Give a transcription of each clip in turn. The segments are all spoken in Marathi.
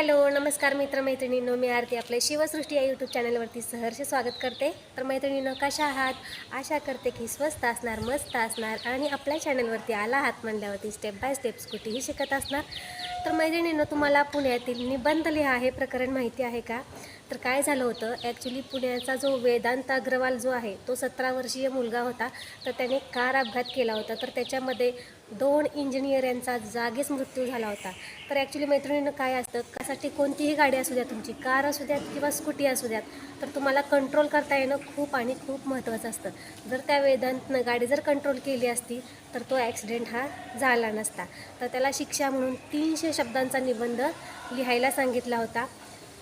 हॅलो नमस्कार मित्रमैत्रिणींनो मी आरती आपल्या शिवसृष्टी या यूट्यूब चॅनलवरती सहर्ष स्वागत करते. तर मैत्रिणींनो कशा आहात? आशा करते की स्वस्त असणार मस्त असणार आणि आपल्या चॅनलवरती आला आहात म्हणल्यावरती स्टेप बाय स्टेप स्कूटीही शिकत असणार. तर मैत्रिणींनो तुम्हाला पुण्यातील निबंध लिहा हे प्रकरण माहिती आहे का? तर काय झालं होतं ॲक्च्युली पुण्याचा जो वेदांत अग्रवाल जो आहे तो सतरा वर्षीय मुलगा होता. तर त्याने कार अपघात केला होता. तर त्याच्यामध्ये दोन इंजिनियर यांचा जागीच मृत्यू झाला होता. तर ॲक्च्युली मैत्रिणीनं काय असतं त्यासाठी कोणतीही गाडी असू द्या तुमची कार असू द्यात किंवा स्कूटी असू द्यात तर तुम्हाला कंट्रोल करता येणं खूप आणि खूप महत्त्वाचं असतं. जर त्या वेदांतनं गाडी जर कंट्रोल केली असती तर तो ॲक्सिडेंट हा झाला नसता. तर त्याला शिक्षा म्हणून तीनशे शब्दांचा निबंध लिहायला सांगितला होता.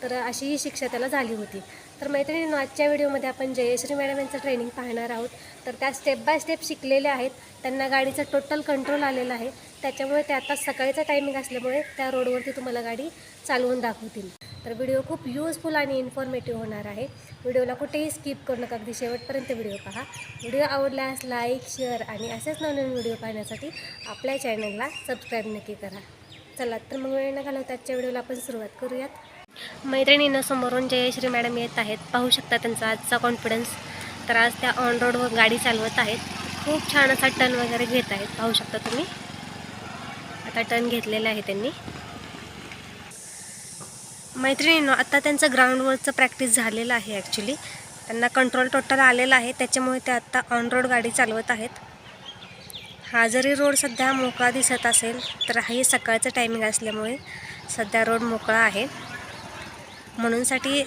तर अशी ही शिक्षा त्याला झाली होती. तर मैत्रिणींनो आजच्या व्हिडिओमध्ये आपण जयश्री मॅडम यांचं ट्रेनिंग पाहणार आहोत. तर त्या स्टेप बाय स्टेप शिकलेल्या आहेत. त्यांना गाडीचं टोटल कंट्रोल आलेलं आहे. त्याच्यामुळे ते आता सकाळीचा टायमिंग असल्यामुळे त्या रोडवरती तुम्हाला गाडी चालवून दाखवतील. तर व्हिडिओ खूप युजफुल आणि इन्फॉर्मेटिव्ह होणार आहे. व्हिडिओला कुठेही स्किप करू नका. अगदी शेवटपर्यंत व्हिडिओ पहा. व्हिडिओ आवडल्यास लाईक शेअर आणि असेच नवनवीन व्हिडिओ पाहण्यासाठी आपल्या चॅनलला सबस्क्राईब नक्की करा. चला तर मग वेळ न घालवता आजच्या व्हिडिओला आपण सुरुवात करूयात. मैत्रिणीनं समोरून जयश्री मॅडम येत आहेत. पाहू शकता त्यांचा आजचा कॉन्फिडन्स तर आज त्या ऑन रोडवर गाडी चालवत आहेत. खूप छान असा टर्न वगैरे घेत आहेत. पाहू शकता तुम्ही. आता टर्न घेतलेला आहे त्यांनी. मैत्रिणीनं आत्ता त्यांचं ग्राउंडवरचं प्रॅक्टिस झालेलं आहे ॲक्च्युली त्यांना कंट्रोल टोटल आलेला आहे. त्याच्यामुळे ते आत्ता ऑन रोड गाडी चालवत आहेत. हा जरी रोड सध्या मोकळा दिसत असेल तर हे सकाळचं टायमिंग असल्यामुळे सध्या रोड मोकळा आहे. म्हणूनसाठी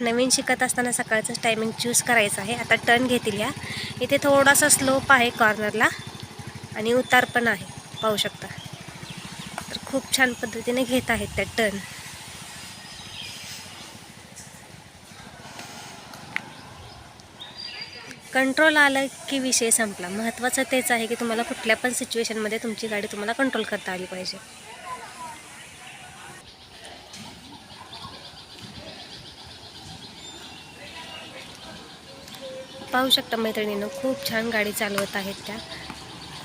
नवीन शिकत असताना सकाळचं टायमिंग चूज करायचं आहे. आता टर्न घेतील या. इथे थोडासा स्लोप आहे कॉर्नरला आणि उतार पण आहे. पाहू शकता. तर खूप छान पद्धतीने घेत आहेत त्या टर्न कंट्रोल आलं की विषय संपला. महत्त्वाचं तेच आहे की तुम्हाला कुठल्या पण सिच्युएशनमध्ये तुमची गाडी तुम्हाला कंट्रोल करता आली पाहिजे. पाहू शकता मैत्रिणीनं खूप छान गाडी चालवत आहेत त्या.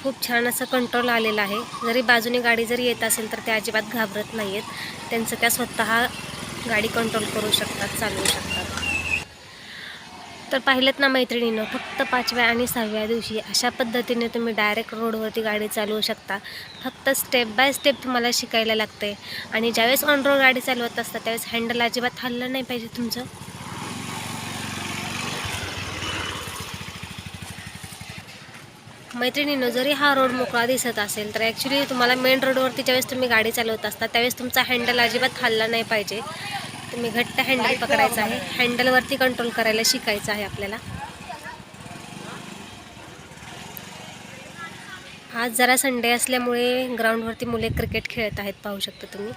खूप छान असं कंट्रोल आलेलं आहे. जरी बाजूने गाडी जरी येत असेल तर त्या अजिबात घाबरत नाही आहेत त्यांचं त्या स्वतः गाडी कंट्रोल करू शकतात चालवू शकतात. तर पाहिलं ना मैत्रिणीनं फक्त पाचव्या आणि सहाव्या दिवशी अशा पद्धतीने तुम्ही डायरेक्ट रोडवरती गाडी चालवू शकता. फक्त स्टेप बाय स्टेप तुम्हाला शिकायला लागते आणि ज्यावेळेस ऑन रोड गाडी चालवत असता त्यावेळेस हँडल अजिबात हल्लं नाही पाहिजे तुमचं. मैत्रिणीनं जरी हा रोड मोकळा दिसत असेल तर ॲक्च्युली तुम्हाला मेन रोडवरती ज्यावेळेस तुम्ही गाडी चालवत असता त्यावेळेस तुमचा हँडल अजिबात खाल्ला नाही पाहिजे. तुम्ही घट्ट हँडल पकडायचं आहे. हँडलवरती कंट्रोल करायला शिकायचं आहे आपल्याला. आज जरा संडे असल्यामुळे ग्राउंडवरती मुले क्रिकेट खेळत आहेत पाहू शकता तुम्ही.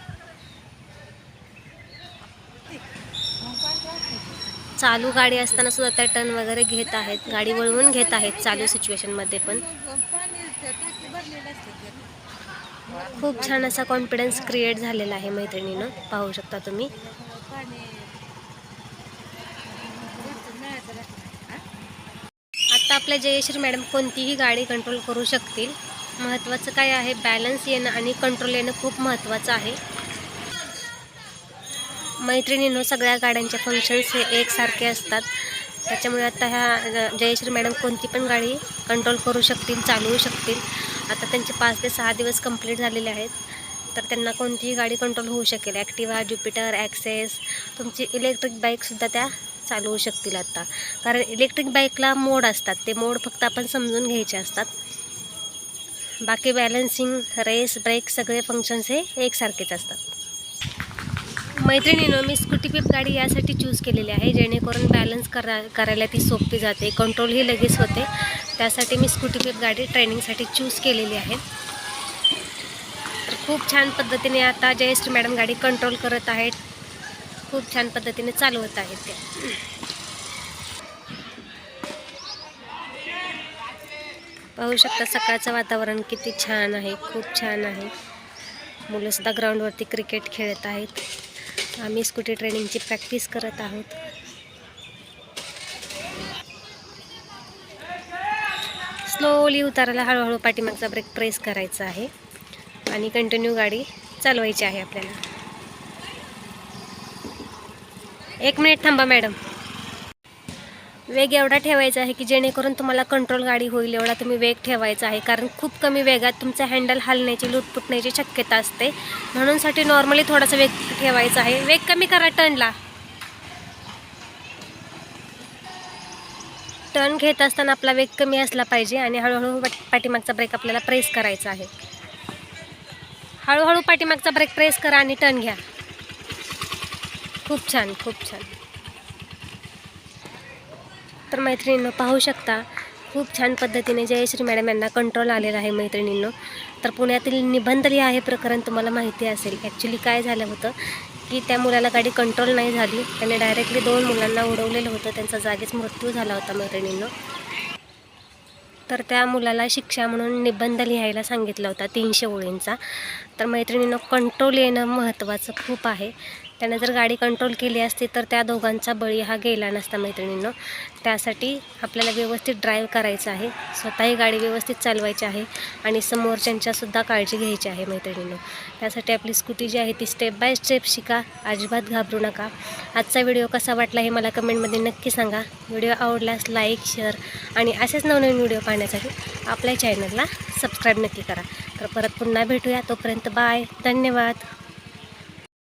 चालू गाडी असताना सुद्धा त्या टर्न वगैरे घेत आहेत. गाडी वळवून घेत आहेत चालू सिच्युएशनमध्ये पण. खूप छान असा कॉन्फिडन्स क्रिएट झालेला आहे मैत्रिणीनं. पाहू शकता तुम्ही. आता आपल्या जयश्री मॅडम कोणतीही गाडी कंट्रोल करू शकतील. महत्त्वाचं काय आहे? बॅलन्स येणं आणि कंट्रोल येणं खूप महत्त्वाचं आहे. मैत्रिणीनो सगळ्या गाड्यांचे फंक्शन्स हे एकसारखे असतात. त्याच्यामुळे आता ह्या जयश्री मॅडम कोणती पण गाडी कंट्रोल करू शकतील चालवू शकतील. आता त्यांचे पाच ते सहा दिवस कंप्लीट झालेले आहेत. तर त्यांना कोणतीही गाडी कंट्रोल होऊ शकेल. ॲक्टिवा ज्युपिटर ॲक्सेस तुमची इलेक्ट्रिक बाईकसुद्धा त्या चालवू शकतील आता. कारण इलेक्ट्रिक बाईकला मोड असतात. ते मोड फक्त आपण समजून घ्यायचे असतात. बाकी बॅलन्सिंग रेस ब्रेक सगळे फंक्शन्स हे एकसारखेच असतात. मैत्रिणीनं मी स्कूटी पिप गाडी यासाठी चूज केलेली आहे जेणेकरून बॅलन्स करा करायला ती सोपी जाते. कंट्रोलही लगेच होते. त्यासाठी मी स्कूटी पिप गाडी ट्रेनिंगसाठी चूज केलेली आहे. तर खूप छान पद्धतीने आता जयश्री मॅडम गाडी कंट्रोल करत आहेत. खूप छान पद्धतीने चालवत आहेत त्या पाहू शकता सकाळचं वातावरण किती छान आहे खूप छान आहे. मुलंसुद्धा ग्राउंडवरती क्रिकेट खेळत आहेत. आम्ही स्कूटी ट्रेनिंगची प्रॅक्टिस करत आहोत. स्लोली उताराला हळूहळू पाठीमागचा ब्रेक प्रेस करायचा आहे आणि कंटिन्यू गाडी चालवायची आहे आपल्याला. एक मिनिट थांबा मॅडम वेग एवढा ठेवायचा आहे की जेणेकरून तुम्हाला कंट्रोल गाडी होईल एवढा तुम्ही वेग ठेवायचा आहे. कारण खूप कमी वेगात तुमचं हँडल हलण्याची लुटपुटण्याची शक्यता असते. म्हणूनसाठी नॉर्मली थोडासा वेग ठेवायचा आहे. वेग कमी करा टर्नला. टर्न घेत असताना आपला वेग कमी असला पाहिजे आणि हळूहळू पाठीमागचा ब्रेक आपल्याला प्रेस करायचा आहे. हळूहळू पाठीमागचा ब्रेक प्रेस करा आणि टर्न घ्या. खूप छान खूप छान. तर मैत्रिणींनो पाहू शकता खूप छान पद्धतीने जयश्री मॅडम यांना कंट्रोल आलेला आहे मैत्रिणींनो. तर पुण्यातील निबंध लिहा हे प्रकरण तुम्हाला माहिती असेल. ॲक्च्युली काय झालं होतं की त्या मुलाला गाडी कंट्रोल नाही झाली. त्याने डायरेक्टली दोन मुलांना उडवलेलं होतं. त्यांचा जागीच मृत्यू झाला होता मैत्रिणींनो. तर त्या मुलाला शिक्षा म्हणून निबंध लिहायला सांगितला होता तीनशे ओळींचा. तर मैत्रिणींनो कंट्रोल येणं महत्त्वाचं खूप आहे. त्यानं जर गाडी कंट्रोल केली असती तर त्या दोघांचा बळी हा गेला नसता मैत्रिणींनो. त्यासाठी आपल्याला व्यवस्थित ड्राईव्ह करायचं आहे. स्वतःही गाडी व्यवस्थित चालवायची आहे आणि समोरच्यांच्यासुद्धा काळजी घ्यायची आहे मैत्रिणींनो. त्यासाठी आपली स्कूटी जी आहे ती स्टेप बाय स्टेप शिका. अजिबात घाबरू नका. आजचा व्हिडिओ कसा वाटला हे मला कमेंटमध्ये नक्की सांगा. व्हिडिओ आवडल्यास लाईक शेअर आणि असेच नवनवीन व्हिडिओ पाहण्यासाठी आपल्या चॅनलला सबस्क्राईब नक्की करा. तर परत पुन्हा भेटूया. तोपर्यंत बाय धन्यवाद.